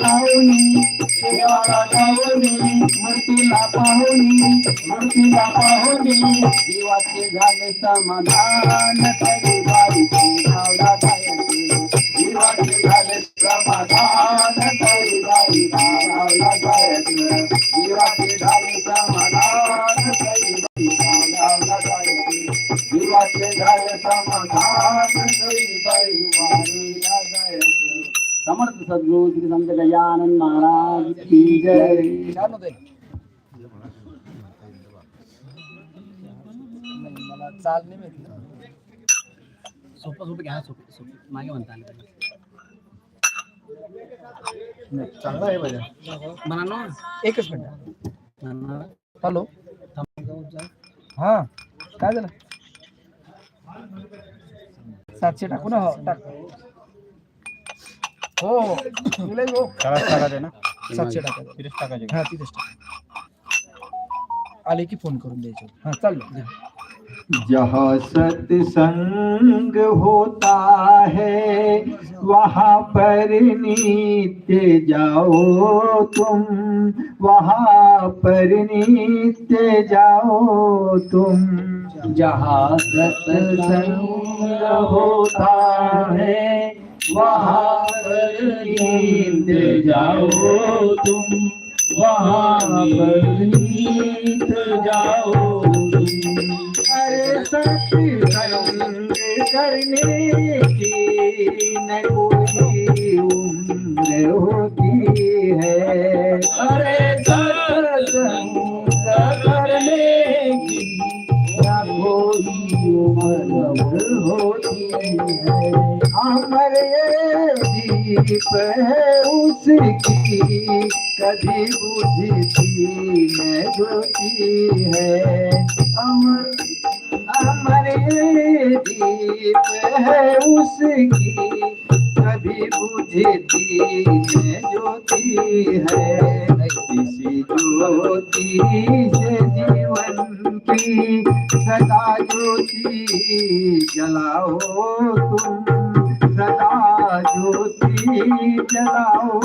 गाव मूर्तीला पाहुनी मूर्तीला पाहुनी जीवाचे झाले समाधान तरी बाईची गावला गायची जीवाचे झाले समाधान तरी बाई गावला गायचं जीवाचे झाले समाधान तरी बाई गावला गायची जीवाचे झाले समाधान तरी बाई गायचं समर्थ सद्गुरु श्री संत गजानन महाराज की जय। मला माहिती सोपं सोपं घ्या सोपं। सोपं मागे म्हणता आलं पाहिजे. चांगला आहे भजन म्हणा ना एकच मिनिट हॅलो हा काय झालं सातशे टाकू ना हो? टाक तिथेच टाक आले की फ़ोन करून द्यायचे हा चाललो जहाँ सत्संग होता है वहाँ पर नित्य जाओ तुम। वहाँ पर नित्य जाओ तुम। जहाँ सत्संग होता है वहाँ पर जाओ तुम वहाँ पर जाओ अरे सत्संग कोई उम्र होती है अरे है। उसकी कभी बुझती न ज्योति है अमर अमर दीप है। उसकी कभी बुझती न ज्योति है इसी ज्योति से जीवन की सदा ज्योति जलाओ तुम। सदा ज्योति जलाओ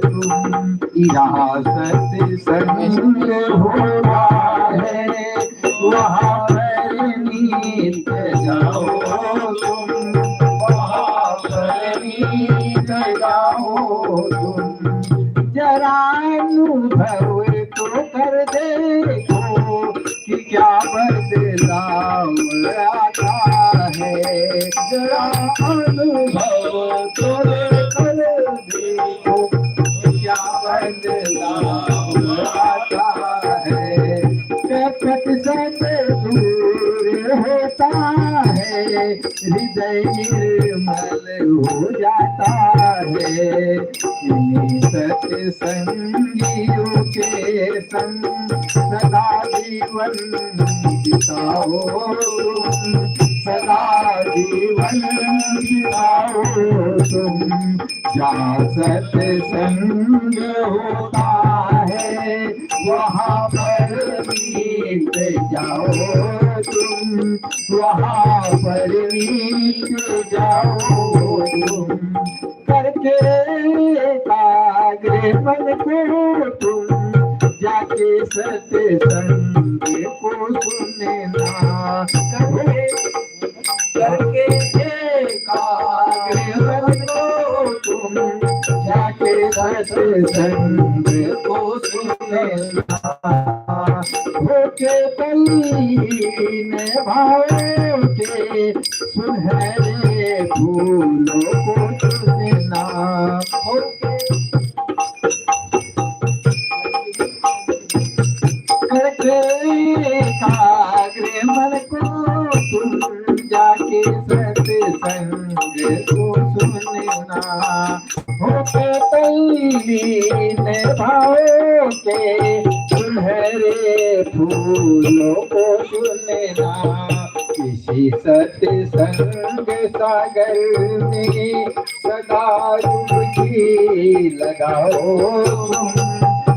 तुम। यहाँ सत्संग होता है वहाँ पर नीत जाओ तुम वहाँ पर नीत जाओ तुम जरा अनुभव तो कर देखो कि क्या बदलाव आता है जरा अनुभव तो कपट से दूर होता है हृदय निर्मल हो जाता है इन्हीं सत्संगियों के संग सदा जीवन बिताओ सदा जीवन बिताओ तुम जहाँ सत्संग होता है, वहाँ पर नीत जाओ तुम वहाँ पर नीत जाओ तुम करके एकाग्र मन को तुम जाके सत्संग को सुनना करे करके एकाग्र मन को तुम जाके सत्संग को सुनना होके बली ने भावे उठे, सुनहरे फूलों को चुनना। काग्रे मन सत को सुनना। होके सुनहरे फूलों को सुनना। किसी सत्संग सागर में सदा डुबकी लगाओ।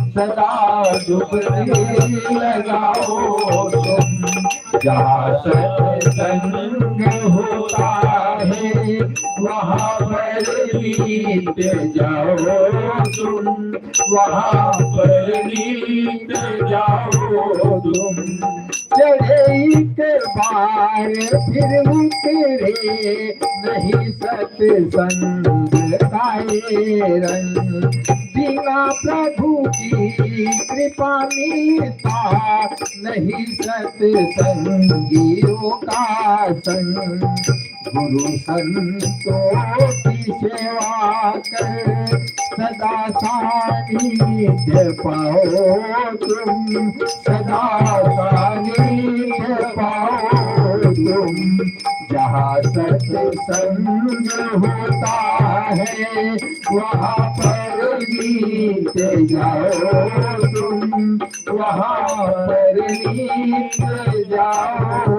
सदा डुबकी लगाओ तुम। जहाँ सत्संग होता है वहाँ पर नीत जाओ तुम वहाँ पर नीत जाओ तुम चढ़े एक बार फिर उतरे नहीं सत्संग काये रंग। बिना प्रभु की कृपा मिलता नहीं सत्संगियों का संग गुरु संतों की सेवा कर, सदा सानिध्य पाओ तुम, सदा सानिध्य पाओ तुम। जहाँ सत्संग होता है, वहाँ पर गीत जाओ तुम वहाँ पर जाओ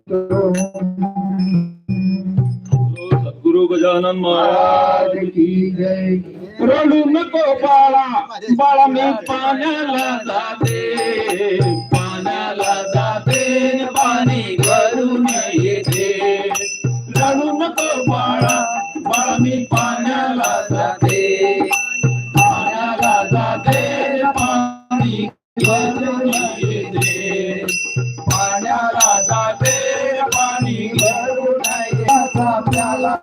तुम सद्गुरु गजानन महाराज की जय। रडू नको बाळा बाळा मी पाण्याला जाते पाण्याला जाते पाणी भरून पाण्याला जाते पाणी भरून आपल्याला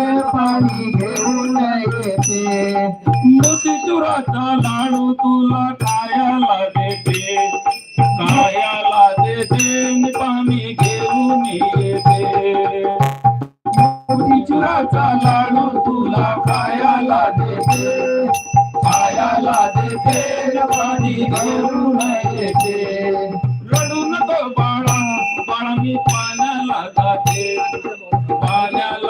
पाणी घेऊन येते. मोतीचुराचा लाडू तुला खायला देते. खायला देते पाणी घेऊन येते. मोतीचुराचा लाडू तुला खायला देते. खायला देते पाणी घेऊन येते. रडू नको बाळा बाळा मी पाण्याला जाते. पाण्याला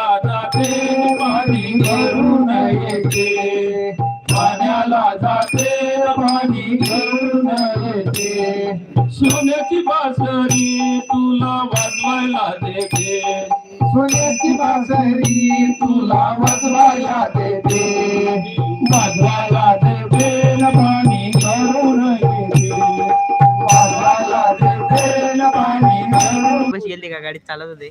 येते पाण्याला जाते पाणी घेऊन येते. सोन्याची बासरी तुला वाजवायला देते. सोन्याची बासरी तुला वाजवायला देते. वाजवायला देते न पाणी घेऊन येते. वाजवायला देते न पाणी गेली का गाडीत चालत होते?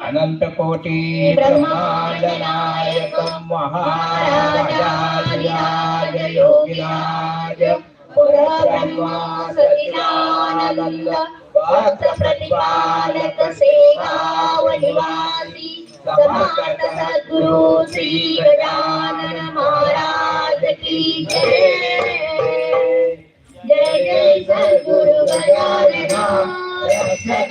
तिथं फक्त अजून अनंत कोटि महाराज योगिराज पुरब्रह्मा सचिदानंद भक्त सेवावनिवासी समर्थ सद्गुरु श्री गजानन महाराज की जय। जय जय सद्गुरु गजानन। रक्षक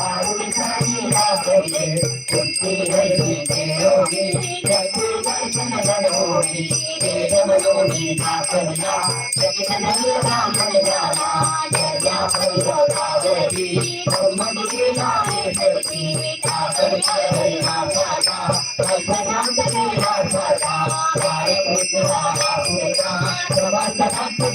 యోగి ప్రేమలోని కాకరిగా ప్రతిదనలు రామనిగానా జయా పరిలో కాదరి బ్రహ్మని కాకరి కాకరి కాకరి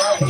God.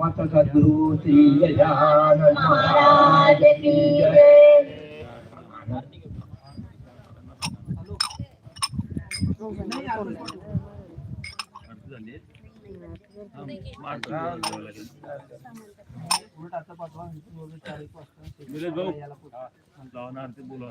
मत सदगुरु श्री गजानन महाराज की जय बोला